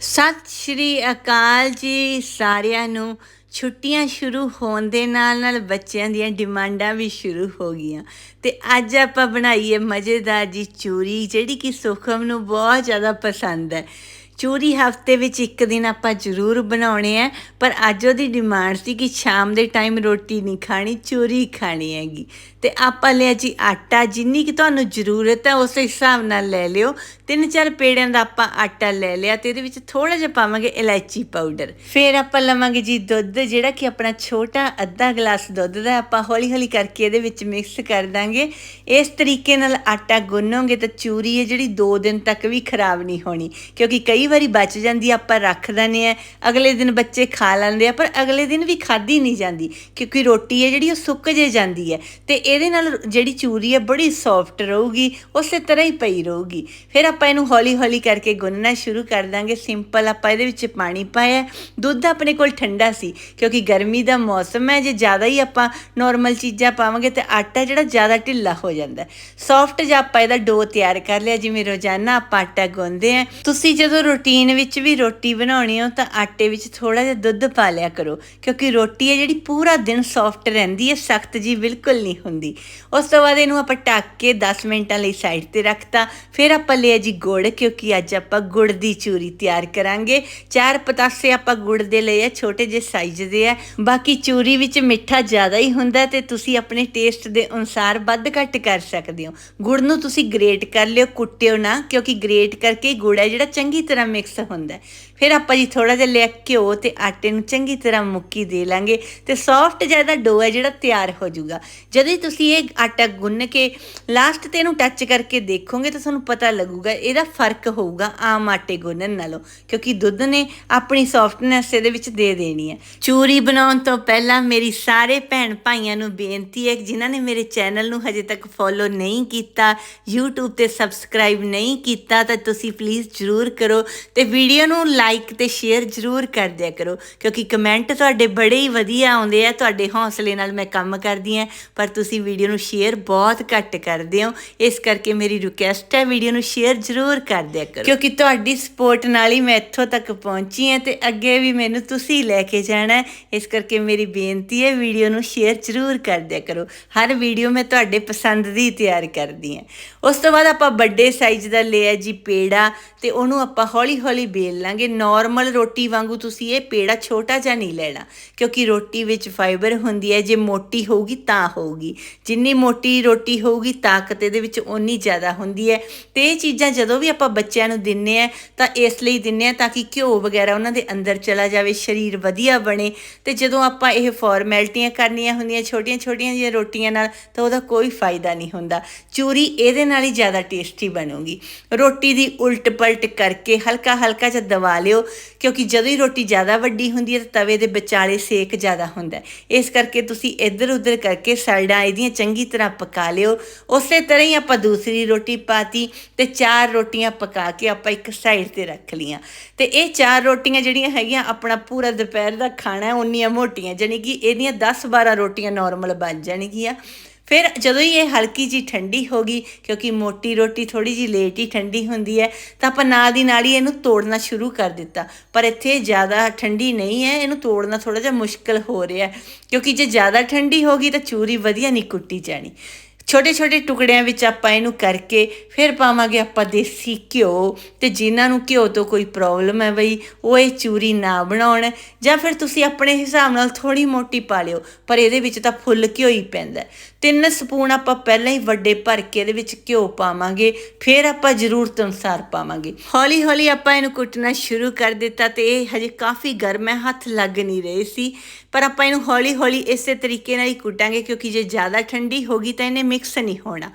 ਸਤਿ ਸ਼੍ਰੀ ਅਕਾਲ ਜੀ ਸਾਰਿਆਂ ਨੂੰ। ਛੁੱਟੀਆਂ ਸ਼ੁਰੂ ਹੋਣ ਦੇ ਨਾਲ ਨਾਲ ਬੱਚਿਆਂ ਦੀਆਂ ਡਿਮਾਂਡਾਂ ਵੀ ਸ਼ੁਰੂ ਹੋ ਗਈਆਂ। ਤੇ ਅੱਜ ਆਪਾਂ ਬਣਾਈਏ ਮਜ਼ੇਦਾਰ ਜੀ ਚੂਰੀ, ਜਿਹੜੀ ਕਿ ਸੁਖਮ ਨੂੰ ਬਹੁਤ ਜ਼ਿਆਦਾ ਪਸੰਦ ਹੈ। ਚੂਰੀ ਹਫ਼ਤੇ ਵਿੱਚ ਇੱਕ ਦਿਨ ਆਪਾਂ ਜ਼ਰੂਰ ਬਣਾਉਣੇ ਆ, ਪਰ ਅੱਜ ਉਹਦੀ ਡਿਮਾਂਡ ਸੀ ਕਿ ਸ਼ਾਮ ਦੇ ਟਾਈਮ ਰੋਟੀ ਨਹੀਂ ਖਾਣੀ, ਚੂਰੀ ਖਾਣੀ ਹੈਗੀ। ਤੇ ਆਪਾਂ ਲਿਆ ਜੀ ਆਟਾ, ਜਿੰਨੀ ਕਿ ਤੁਹਾਨੂੰ ਜ਼ਰੂਰਤ ਹੈ ਉਸ ਹਿਸਾਬ ਨਾਲ ਲੈ ਲਿਓ। ਤਿੰਨ ਚਾਰ ਪੇੜਿਆਂ ਦਾ ਆਪਾਂ ਆਟਾ ਲੈ ਲਿਆ ਤੇ ਇਹਦੇ ਵਿੱਚ ਥੋੜਾ ਜਿਹਾ ਪਾਵਾਂਗੇ ਇਲਾਇਚੀ ਪਾਊਡਰ। ਫਿਰ ਆਪਾਂ ਲਵਾਂਗੇ ਜੀ ਦੁੱਧ, ਜਿਹੜਾ ਕਿ ਆਪਣਾ ਛੋਟਾ ਅੱਧਾ ਗਲਾਸ ਦੁੱਧ ਦਾ ਆਪਾਂ ਹੌਲੀ ਹੌਲੀ ਕਰਕੇ ਇਹਦੇ ਵਿੱਚ ਮਿਕਸ ਕਰ ਦਾਂਗੇ। ਇਸ ਤਰੀਕੇ ਨਾਲ ਆਟਾ ਗੁੰਨੋਗੇ ਤਾਂ ਚੂਰੀ ਹੈ ਜਿਹੜੀ 2 ਦਿਨ ਤੱਕ ਵੀ ਖਰਾਬ ਨਹੀਂ ਹੋਣੀ, ਕਿਉਂਕਿ ਕਈ ਵਾਰੀ ਬਚ ਜਾਂਦੀ ਆਪਾਂ ਰੱਖ ਦਿੰਦੇ ਆ, ਅਗਲੇ ਦਿਨ ਬੱਚੇ ਖਾ ਲੈਂਦੇ ਆ, ਪਰ ਅਗਲੇ ਦਿਨ ਵੀ ਖਾਦੀ ਨਹੀਂ ਜਾਂਦੀ, ਕਿਉਂਕਿ ਰੋਟੀ ਹੈ ਜਿਹੜੀ ਉਹ ਸੁੱਕ ਜੇ ਜਾਂਦੀ ਹੈ, ਤੇ ਇਹਦੇ ਨਾਲ ਜਿਹੜੀ ਚੂਰੀ ਹੈ ਬੜੀ ਸੌਫਟ ਰਹੂਗੀ, ਉਸੇ ਤਰ੍ਹਾਂ ਹੀ ਪਈ ਰਹੂਗੀ। ਫਿਰ ਆਪਾਂ ਇਹਨੂੰ ਹੌਲੀ ਹੌਲੀ ਕਰਕੇ ਗੁੰਨਣਾ ਸ਼ੁਰੂ ਕਰ ਦਾਂਗੇ, ਸਿੰਪਲ ਆਪਾਂ ਇਹਦੇ ਵਿੱਚ ਪਾਣੀ ਪਾਇਆ, ਦੁੱਧ ਆਪਣੇ ਕੋਲ ਠੰਡਾ ਸੀ, ਕਿਉਂਕਿ ਗਰਮੀ ਦਾ ਮੌਸਮ ਹੈ, ਜੇ ਜ਼ਿਆਦਾ ਹੀ ਆਪਾਂ ਨਾਰਮਲ ਚੀਜ਼ਾਂ ਪਾਵਾਂਗੇ ਤੇ ਆਟਾ ਜਿਹੜਾ ਜ਼ਿਆਦਾ ਢਿੱਲਾ ਹੋ ਜਾਂਦਾ। ਸੌਫਟ ਜਿਹਾ ਆਪਾਂ ਇਹਦਾ ਡੋ ਤਿਆਰ ਕਰ ਲਿਆ, ਜਿਵੇਂ ਰੋਜ਼ਾਨਾ ਆਪਾਂ ਆਟਾ ਗੁੰਨਦੇ ਆ। ਤੁਸੀਂ ਜਦੋਂ ਰੁਟੀਨ ਵਿੱਚ ਵੀ ਰੋਟੀ ਬਣਾਉਣੀ ਹੋ ਤਾਂ ਆਟੇ ਵਿੱਚ ਥੋੜਾ ਜਿਹਾ ਦੁੱਧ ਪਾ ਲਿਆ ਕਰੋ, ਕਿਉਂਕਿ ਰੋਟੀ ਹੈ ਜਿਹੜੀ ਪੂਰਾ ਦਿਨ ਸੌਫਟ ਰਹਿੰਦੀ ਹੈ ਸਖਤ ਜੀ ਬਿਲਕੁਲ ਨਹੀਂ ਹੁੰਦੀ। ਉਸ ਤੋਂ ਬਾਅਦ ਇਹਨੂੰ ਆਪਾਂ ਢੱਕ ਕੇ 10 ਮਿੰਟਾਂ ਲਈ ਸਾਈਡ ਤੇ ਰੱਖਤਾ, ਫਿਰ ਆਪਾਂ ਲਿਆ ਜੀ ਗੁੜ, ਕਿਉਂਕਿ ਅੱਜ ਆਪਾਂ ਗੁੜ ਦੀ ਚੂਰੀ ਤਿਆਰ ਕਰਾਂਗੇ। ਚਾਰ ਪਤਾਸੇ ਆਪਾਂ ਗੁੜ ਦੇ ਲਏ ਆ, ਛੋਟੇ ਜਿਹੇ ਸਾਈਜ਼ ਦੇ ਆ। ਬਾਕੀ ਚੂਰੀ ਵਿੱਚ ਮਿੱਠਾ ਜ਼ਿਆਦਾ ਹੀ ਹੁੰਦਾ ਤੇ ਤੁਸੀਂ ਆਪਣੇ ਟੇਸਟ ਦੇ ਅਨੁਸਾਰ ਵੱਧ ਘੱਟ ਕਰ ਸਕਦੇ ਹੋ। ਗੁੜ ਨੂੰ ਤੁਸੀਂ ਗ੍ਰੇਟ ਕਰ ਲਿਓ, ਕੁੱਟਿਓ ਨਾ, ਕਿਉਂਕਿ ਗ੍ਰੇਟ ਕਰਕੇ ਗੁੜ ਹੈ ਜਿਹੜਾ ਚੰਗੀ ਤਰ੍ਹਾਂ ਮਿਕਸ ਹੁੰਦਾ ਫਿਰ ਆਪਾਂ ਜੀ ਥੋੜਾ ਜਿਹਾ ਲਿਆ ਘਿਓ ਤੇ ਆਟੇ ਨੂੰ ਚੰਗੀ ਤਰ੍ਹਾਂ ਮੁੱਕੀ ਦੇ ਲਾਂਗੇ ਤੇ ਸੌਫਟ ਜਿਹਾ ਡੋ ਹੈ ਜਿਹੜਾ ਤਿਆਰ ਹੋ ਜਾਊਗਾ। ਜਦੋਂ ਤੁਸੀਂ ਇਹ ਆਟਾ ਗੁੰਨ ਕੇ ਲਾਸਟ ਤੇ ਇਹਨੂੰ ਟੱਚ ਕਰਕੇ ਦੇਖੋਗੇ ਤਾਂ ਤੁਹਾਨੂੰ ਪਤਾ ਲੱਗੂਗਾ ਇਹਦਾ ਫ਼ਰਕ ਹੋਊਗਾ ਆਮ ਆਟੇ ਗੁੰਨਣ ਨਾਲੋਂ, ਕਿਉਂਕਿ ਦੁੱਧ ਨੇ ਆਪਣੀ ਸੌਫਟਨੈਸ ਇਹਦੇ ਵਿੱਚ ਦੇ ਦੇਣੀ ਹੈ। ਚੂਰੀ ਬਣਾਉਣ ਤੋਂ ਪਹਿਲਾਂ ਮੇਰੀ ਸਾਰੇ ਭੈਣ ਭਾਈਆਂ ਨੂੰ ਬੇਨਤੀ ਹੈ ਕਿ ਜਿਨ੍ਹਾਂ ਨੇ ਮੇਰੇ ਚੈਨਲ ਨੂੰ ਹਜੇ ਤੱਕ ਫੋਲੋ ਨਹੀਂ ਕੀਤਾ, YouTube ਤੇ ਸਬਸਕ੍ਰਾਈਬ ਨਹੀਂ ਕੀਤਾ, ਤਾਂ ਤੁਸੀਂ ਪਲੀਜ਼ ਜਰੂਰ ਕਰੋ। ਤੇ ਵੀਡੀਓ ਨੂੰ ਲਾਈਕ ਤੇ ਸ਼ੇਅਰ ਜਰੂਰ ਕਰ ਦਿਆ ਕਰੋ, ਕਿਉਂਕਿ ਕਮੈਂਟ ਤੁਹਾਡੇ ਬੜੇ ਹੀ ਵਧੀਆ ਆਉਂਦੇ ਆ, ਤੁਹਾਡੇ ਹੌਸਲੇ ਨਾਲ ਮੈਂ ਕੰਮ ਕਰਦੀ ਆ ਪਰ ਤੁਸੀਂ ਵੀਡੀਓ ਨੂੰ ਸ਼ੇਅਰ ਬਹੁਤ ਘੱਟ ਕਰਦੇ ਹੋ, ਇਸ ਕਰਕੇ ਮੇਰੀ ਰਿਕੁਐਸਟ ਹੈ ਵੀਡੀਓ ਨੂੰ ਸ਼ੇਅਰ ਜਰੂਰ ਕਰ ਦਿਆ ਕਰੋ। ਕਿਉਂਕਿ ਤੁਹਾਡੀ ਸਪੋਰਟ ਨਾਲ ਹੀ ਮੈਂ ਇੱਥੋਂ ਤੱਕ ਪਹੁੰਚੀ ਹਾਂ ਤੇ ਅੱਗੇ ਵੀ ਮੈਨੂੰ ਤੁਸੀਂ ਲੈ ਕੇ ਜਾਣਾ ਇਸ ਕਰਕੇ ਮੇਰੀ ਬੇਨਤੀ ਹੈ ਵੀਡੀਓ ਨੂੰ ਸ਼ੇਅਰ ਜਰੂਰ ਕਰ ਦਿਆ ਕਰੋ। ਹਰ ਵੀਡੀਓ ਮੈਂ ਤੁਹਾਡੇ ਪਸੰਦ ਦੀ ਤਿਆਰ ਕਰਦੀ ਹਾਂ। ਉਸ ਤੋਂ ਬਾਅਦ ਆਪਾਂ ਵੱਡੇ ਸਾਈਜ਼ ਦਾ ਲਿਆ ਜੀ ਪੇੜਾ, ਤੇ ਉਹਨੂੰ ਆਪਾਂ ਹੌਲੀ ਹੌਲੀ ਬੇਲ ਲਾਂਗੇ। ਨਾਰਮਲ ਰੋਟੀ ਵਾਂਗੂ ਤੁਸੀਂ ਇਹ ਪੇੜਾ ਛੋਟਾ ਜਿਹਾ ਨਹੀਂ ਲੈਣਾ, ਕਿਉਂਕਿ ਰੋਟੀ ਵਿੱਚ ਫਾਈਬਰ ਹੁੰਦੀ ਹੈ। ਜੇ ਮੋਟੀ ਹੋਊਗੀ ਤਾਂ ਹੋਊਗੀ। ਜਿੰਨੀ ਮੋਟੀ ਰੋਟੀ ਹੋਊਗੀ, ਤਾਕਤ ਇਹਦੇ ਵਿੱਚ ਓਨੀ ਜ਼ਿਆਦਾ ਹੁੰਦੀ ਹੈ। ਤੇ ਇਹ ਚੀਜ਼ਾਂ ਜਦੋਂ ਵੀ ਆਪਾਂ ਬੱਚਿਆਂ ਨੂੰ ਦਿੰਨੇ ਆ, ਤਾਂ ਇਸ ਲਈ ਦਿੰਨੇ ਆ ਤਾਂ ਕਿ ਘਿਓ ਵਗੈਰਾ ਉਹਨਾਂ ਦੇ ਅੰਦਰ ਚਲਾ ਜਾਵੇ, ਸਰੀਰ ਵਧੀਆ ਬਣੇ। ਤੇ ਜਦੋਂ ਆਪਾਂ ਇਹ ਫਾਰਮੈਲਿਟੀਆਂ ਕਰਨੀਆਂ ਹੁੰਦੀਆਂ ਛੋਟੀਆਂ ਛੋਟੀਆਂ ਜਿਹੀਆਂ ਰੋਟੀਆਂ ਨਾਲ, ਤਾਂ ਉਹਦਾ ਕੋਈ ਫਾਇਦਾ ਨਹੀਂ ਹੁੰਦਾ। ਚੂਰੀ ਇਹਦੇ ਨਾਲ ਹੀ ਜ਼ਿਆਦਾ ਟੇਸਟੀ ਬਣੂਗੀ। ਰੋਟੀ ਦੀ ਉਲਟ ਪਲਟ ਕਰਕੇ ਹਲਕਾ ਹਲਕਾ ਜਿਹਾ ਦਵਾ ਲਿਓ, ਕਿਉਂਕਿ ਜਦੋਂ ਹੀ ਰੋਟੀ ਜ਼ਿਆਦਾ ਵੱਡੀ ਹੁੰਦੀ ਹੈ ਤਾਂ ਤਵੇ ਦੇ ਵਿਚਾਲੇ ਸੇਕ ਜ਼ਿਆਦਾ ਹੁੰਦਾ ਇਸ ਕਰਕੇ ਤੁਸੀਂ ਇੱਧਰ ਉੱਧਰ ਕਰਕੇ ਸਾਈਡਾਂ ਇਹਦੀਆਂ ਚੰਗੀ ਤਰ੍ਹਾਂ ਪਕਾ ਲਿਓ। ਉਸੇ ਤਰ੍ਹਾਂ ਹੀ ਆਪਾਂ ਦੂਸਰੀ ਰੋਟੀ ਪਾਤੀ ਤੇ ਚਾਰ ਰੋਟੀਆਂ ਪਕਾ ਕੇ ਆਪਾਂ ਇੱਕ ਸਾਈਡ ਤੇ ਰੱਖ ਲੀਆਂ ਤੇ ਇਹ ਚਾਰ ਰੋਟੀਆਂ ਜਿਹੜੀਆਂ ਹੈਗੀਆਂ, ਆਪਣਾ ਪੂਰਾ ਦੁਪਹਿਰ ਦਾ ਖਾਣਾ ਹੈ, ਉਨੀਆਂ ਮੋਟੀਆਂ, ਜਾਣੀ ਕਿ ਇਹਦੀਆਂ 10 12 ਰੋਟੀਆਂ ਨਾਰਮਲ ਬਣ ਜਾਣਗੀਆਂ। ਫਿਰ ਜਦੋਂ ਹੀ ਇਹ ਹਲਕੀ ਜੀ ਠੰਡੀ ਹੋ ਗਈ, ਕਿਉਂਕਿ ਮੋਟੀ ਰੋਟੀ ਥੋੜੀ ਜੀ ਲੇਟ ਹੀ ਠੰਡੀ ਹੁੰਦੀ ਹੈ, ਤਾਂ ਆਪਾਂ ਨਾਲ ਦੀ ਨਾਲ ਹੀ ਇਹਨੂੰ ਤੋੜਨਾ ਸ਼ੁਰੂ ਕਰ ਦਿੱਤਾ। ਪਰ ਇੱਥੇ ਜ਼ਿਆਦਾ ਠੰਡੀ ਨਹੀਂ ਹੈ, ਇਹਨੂੰ ਤੋੜਨਾ ਥੋੜਾ ਜਿਹਾ ਮੁਸ਼ਕਲ ਹੋ ਰਿਹਾ ਕਿਉਂਕਿ ਜੇ ਜ਼ਿਆਦਾ ਠੰਡੀ ਹੋ ਗਈ ਤਾਂ ਚੂਰੀ ਵਧੀਆ ਨਹੀਂ ਕੁੱਟੀ ਜਾਣੀ। ਛੋਟੇ ਛੋਟੇ ਟੁਕੜਿਆਂ ਵਿੱਚ ਆਪਾਂ ਇਹਨੂੰ ਕਰਕੇ ਫਿਰ ਪਾਵਾਂਗੇ ਆਪਾਂ ਦੇਸੀ ਘਿਓ ਤੇ ਜਿਨ੍ਹਾਂ ਨੂੰ ਘਿਓ ਤੋਂ ਕੋਈ ਪ੍ਰੋਬਲਮ ਹੈ ਬਈ, ਉਹ ਇਹ ਚੂਰੀ ਨਾ ਬਣਾਉਣ ਜਾਂ ਫਿਰ ਤੁਸੀਂ ਆਪਣੇ ਹਿਸਾਬ ਨਾਲ ਥੋੜੀ ਮੋਟੀ ਪਾ ਲਿਓ, ਪਰ ਇਹਦੇ ਵਿੱਚ ਤਾਂ ਫੁੱਲ ਘਿਓ ਹੀ ਪੈਂਦਾ ਤਿੰਨ ਸਪੂਨ ਆਪਾਂ ਪਹਿਲਾਂ ਹੀ ਵੱਡੇ ਭਰ ਕੇ ਇਹਦੇ ਵਿੱਚ ਘਿਓ ਪਾਵਾਂਗੇ, ਫਿਰ ਆਪਾਂ ਜ਼ਰੂਰਤ ਅਨੁਸਾਰ ਪਾਵਾਂਗੇ। ਹੌਲੀ ਹੌਲੀ ਆਪਾਂ ਇਹਨੂੰ ਕੁੱਟਣਾ ਸ਼ੁਰੂ ਕਰ ਦਿੱਤਾ ਤੇ ਇਹ ਹਜੇ ਕਾਫੀ ਗਰਮ ਹੈ, ਹੱਥ ਲੱਗ ਨਹੀਂ ਰਹੇ ਸੀ। ਪਰ ਆਪਾਂ ਇਹਨੂੰ ਹੌਲੀ ਹੌਲੀ ਇਸੇ ਤਰੀਕੇ ਨਾਲ ਹੀ ਕੁੱਟਾਂਗੇ, ਕਿਉਂਕਿ ਜੇ ਜ਼ਿਆਦਾ ਠੰਡੀ ਹੋਗੀ ਤਾਂ ਇਹਨੇ ਮਿਕਸ ਨਹੀਂ ਹੋਣਾ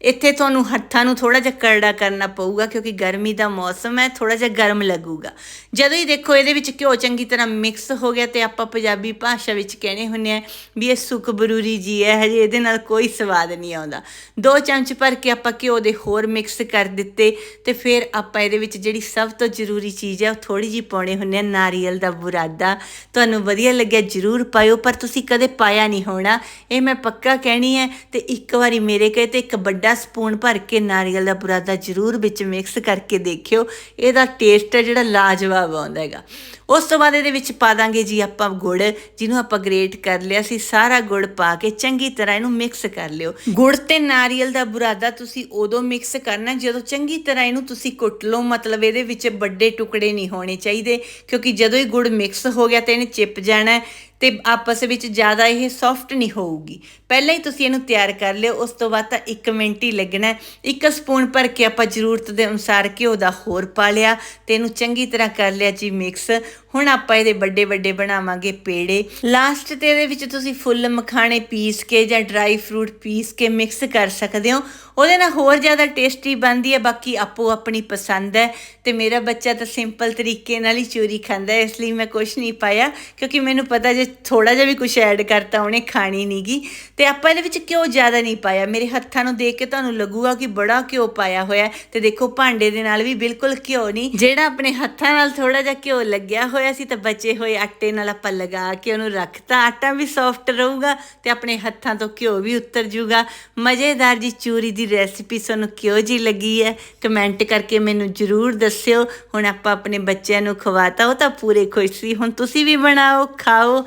ਇੱਥੇ ਤੁਹਾਨੂੰ ਹੱਥਾਂ ਨੂੰ ਥੋੜਾ ਜਿਹਾ ਕਰੜਾ ਕਰਨਾ ਪਊਗਾ ਕਿਉਂਕਿ ਗਰਮੀ ਦਾ ਮੌਸਮ ਹੈ ਥੋੜਾ ਜਿਹਾ ਗਰਮ ਲੱਗੂਗਾ। ਜਦੋਂ ਹੀ ਦੇਖੋ ਇਹਦੇ ਵਿੱਚ ਘਿਓ ਚੰਗੀ ਤਰ੍ਹਾਂ ਮਿਕਸ ਹੋ ਗਿਆ ਤੇ ਆਪਾਂ ਪੰਜਾਬੀ ਭਾਸ਼ਾ ਵਿੱਚ ਕਹਿੰਦੇ ਹੁੰਨੇ ਆ ਵੀ ਇਹ ਸੁੱਕ ਬਰੂਰੀ ਜੀ ਹੈ, ਹਜੇ ਇਹਦੇ ਨਾਲ ਕੋਈ ਸਵਾਦ ਨਹੀਂ ਆਉਂਦਾ। ਦੋ ਚਮਚ ਭਰ ਕੇ ਆਪਾਂ ਘਿਓ ਦੇ ਹੋਰ ਮਿਕਸ ਕਰ ਦਿੱਤੇ ਤੇ ਫਿਰ ਆਪਾਂ ਇਹਦੇ ਵਿੱਚ ਜਿਹੜੀ ਸਭ ਤੋਂ ਜ਼ਰੂਰੀ ਚੀਜ਼ ਹੈ, ਉਹ ਥੋੜੀ ਜੀ ਪਾਉਣੇ ਹੁੰਨੇ ਆ ਨਾਰੀਅਲ ਦਾ ਬੁਰਾਦਾ। ਤੁਹਾਨੂੰ ਵਧੀਆ ਲੱਗਿਆ ਜਰੂਰ ਪਾਇਓ, ਪਰ ਤੁਸੀਂ ਕਦੇ ਪਾਇਆ ਨਹੀਂ ਹੋਣਾ। ਇਹ ਮੈਂ ਪੱਕਾ ਕਹਿਣੀ ਹੈ ਤੇ ਇੱਕ ਵਾਰੀ ਮੇਰੇ ਕਹੇ ਤੇ ਇੱਕ ਵੱਡਾ ਵੱਡਾ ਸਪੂਨ ਭਰ ਕੇ ਨਾਰੀਅਲ ਦਾ ਬੁਰਾਦਾ ਜ਼ਰੂਰ ਵਿੱਚ ਮਿਕਸ ਕਰਕੇ ਦੇਖਿਓ, ਇਹਦਾ ਟੇਸਟ ਹੈ ਜਿਹੜਾ ਲਾਜਵਾਬ ਆਉਂਦਾ ਹੈਗਾ। ਉਸ ਤੋਂ ਬਾਅਦ ਇਹਦੇ ਵਿੱਚ ਪਾ ਦਾਂਗੇ ਜੀ ਆਪਾਂ ਗੁੜ, ਜਿਹਨੂੰ ਆਪਾਂ ਗ੍ਰੇਟ ਕਰ ਲਿਆ ਸੀ, ਸਾਰਾ ਗੁੜ ਪਾ ਕੇ ਚੰਗੀ ਤਰ੍ਹਾਂ ਇਹਨੂੰ ਮਿਕਸ ਕਰ ਲਿਓ। ਗੁੜ ਤੇ ਨਾਰੀਅਲ ਦਾ ਬੁਰਾਦਾ ਤੁਸੀਂ ਉਦੋਂ ਮਿਕਸ ਕਰਨਾ ਜਦੋਂ ਚੰਗੀ ਤਰ੍ਹਾਂ ਇਹਨੂੰ ਤੁਸੀਂ ਕੁੱਟ ਲਓ, ਮਤਲਬ ਇਹਦੇ ਵਿੱਚ ਵੱਡੇ ਟੁਕੜੇ ਨਹੀਂ ਹੋਣੇ ਚਾਹੀਦੇ, ਕਿਉਂਕਿ ਜਦੋਂ ਹੀ ਗੁੜ ਮਿਕਸ ਹੋ ਗਿਆ ਤੇ ਇਹਨੇ ਚਿਪ ਜਾਣਾ ਤੇ ਆਪਸ ਵਿੱਚ ਜ਼ਿਆਦਾ ਇਹ ਸੌਫਟ ਨਹੀਂ ਹੋਊਗੀ। ਪਹਿਲਾਂ ਹੀ ਤੁਸੀਂ ਇਹਨੂੰ ਤਿਆਰ ਕਰ ਲਿਓ, ਉਸ ਤੋਂ ਬਾਅਦ ਤਾਂ 1 ਮਿੰਟ ਹੀ ਲੱਗਣਾ ਇੱਕ ਸਪੂਨ ਭਰ ਕੇ ਆਪਾਂ ਜ਼ਰੂਰਤ ਦੇ ਅਨੁਸਾਰ ਘਿਓ ਦਾ ਹੋਰ ਪਾ ਲਿਆ ਤੇ ਇਹਨੂੰ ਚੰਗੀ ਤਰ੍ਹਾਂ ਕਰ ਲਿਆ ਜੀ ਮਿਕਸ ਹੁਣ ਆਪਾਂ ਇਹਦੇ ਵੱਡੇ ਵੱਡੇ ਬਣਾਵਾਂਗੇ ਪੇੜੇ। ਲਾਸਟ ਤੇ ਇਹਦੇ ਵਿੱਚ ਤੁਸੀਂ ਫੁੱਲ ਮਖਾਣੇ ਪੀਸ ਕੇ ਜਾਂ ਡਰਾਈ ਫਰੂਟ ਪੀਸ ਕੇ ਮਿਕਸ ਕਰ ਸਕਦੇ ਹੋ। ਉਹਦੇ ਨਾਲ ਹੋਰ ਜ਼ਿਆਦਾ ਟੇਸਟੀ ਬਣਦੀ ਹੈ, ਬਾਕੀ ਆਪੋ ਆਪਣੀ ਪਸੰਦ ਹੈ। ਤੇ ਮੇਰਾ ਬੱਚਾ ਤਾਂ ਸਿੰਪਲ ਤਰੀਕੇ ਨਾਲ ਹੀ ਚੋਰੀ ਖਾਂਦਾ ਇਸ ਲਈ ਮੈਂ ਕੁਝ ਨਹੀਂ ਪਾਇਆ, ਕਿਉਂਕਿ ਮੈਨੂੰ ਪਤਾ ਜੇ ਥੋੜਾ ਜਿਹਾ ਵੀ ਕੁਝ ਐਡ ਕਰਤਾ, ਉਹਨੇ ਖਾਣੀ ਨਹੀਂਗੀ ਤੇ ਆਪਾਂ ਇਹਦੇ ਵਿੱਚ ਘਿਓ ਜ਼ਿਆਦਾ ਨਹੀਂ ਪਾਇਆ। ਮੇਰੇ ਹੱਥਾਂ ਨੂੰ ਦੇਖ ਕੇ ਤੁਹਾਨੂੰ ਲੱਗੂਗਾ ਕਿ ਬੜਾ ਘਿਓ ਪਾਇਆ ਹੋਇਆ ਹੈ। ਤੇ ਦੇਖੋ, ਭਾਂਡੇ ਦੇ ਨਾਲ ਵੀ ਬਿਲਕੁਲ ਘਿਓ ਨਹੀਂ ਜਿਹੜਾ ਆਪਣੇ ਹੱਥਾਂ ਨਾਲ ਥੋੜਾ ਜਿਹਾ ਘਿਓ ਲੱਗਿਆ ਹੋਇਆ ਸੀ, ਤਾਂ ਬਚੇ ਹੋਏ ਆਟੇ ਨਾਲ ਆਪਾਂ ਲਗਾ ਕੇ ਉਹਨੂੰ ਰੱਖਤਾ। ਆਟਾ ਵੀ ਸੌਫਟ ਰਹੂਗਾ ਤੇ ਆਪਣੇ ਹੱਥਾਂ ਤੋਂ ਘਿਓ ਵੀ ਉਤਰ ਜੂਗਾ। ਮਜ਼ੇਦਾਰ ਜੀ ਚੂਰੀ ਦੀ ਰੈਸਿਪੀ ਤੁਹਾਨੂੰ ਕਿਉਂ ਜੀ ਲੱਗੀ ਹੈ। ਕਮੈਂਟ ਕਰਕੇ ਮੈਨੂੰ ਜਰੂਰ ਦੱਸਿਓ। ਹੁਣ ਆਪਾਂ ਆਪਣੇ ਬੱਚਿਆਂ ਨੂੰ ਖਵਾਤਾ, ਉਹ ਤਾਂ ਪੂਰੇ ਖੁਸ਼ ਸੀ। ਹੁਣ ਤੁਸੀਂ ਵੀ ਬਣਾਓ, ਖਾਓ।